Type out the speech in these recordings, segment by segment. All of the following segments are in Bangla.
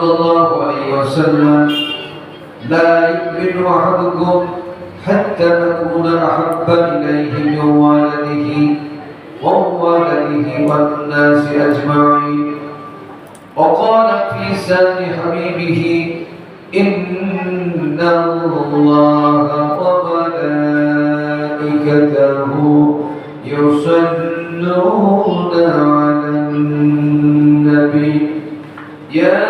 صلى الله عليه وسلم لا يؤمن أحدكم حتى نكون أحب إليه من والده ووالده والناس أجمعين وقال في سان حبيبه إن الله وملائكته يصلون على النبي يا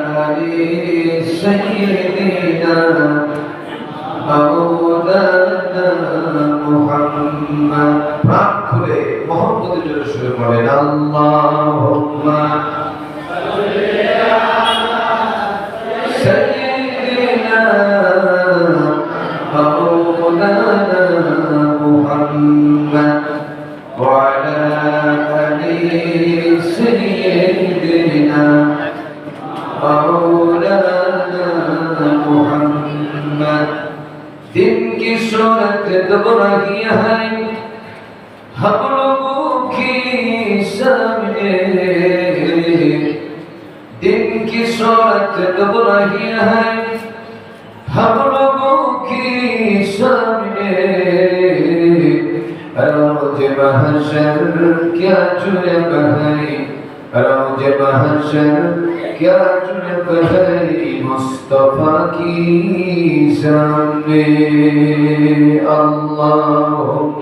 বলেন আল্লাহুম্মা সাল্লি আলা সাইয়্যিদিনা মাওলানা بشرى تبرهيها هبلوك سامي دن کی صورت دب رہی ہے ہم لوگوں کی سامنے روز محشر کیا چلے بہائی أعجبها شركات غير مصطفى سمي اللهم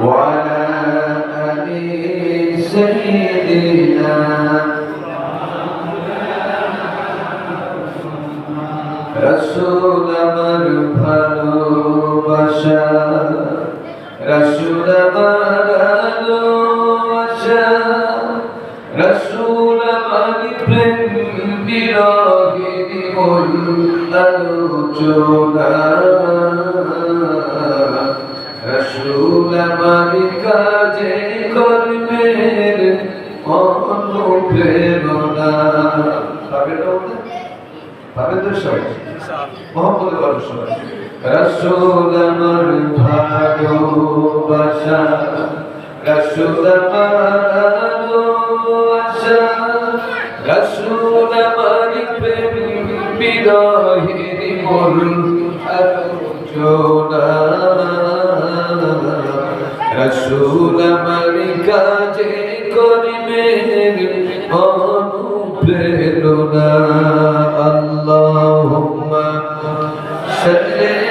وعلى آل سيدنا রসুল আমার ভালোবাসা রসুল আমার ভালোবাসা রসুল আমার প্রেম বিরোহী মূল আলোচনা রসুল আমার ভাবেন্দ্র সবাই মোহাম্মদ গর্ব সবাই রসুল আমার ভালোবাসা রসুল ভালোবাসা রসুল আমার প্রেম বিরহের মূল আলোচনা রসুল আমার কাজে করিবে অনুপ্রেরণা Shri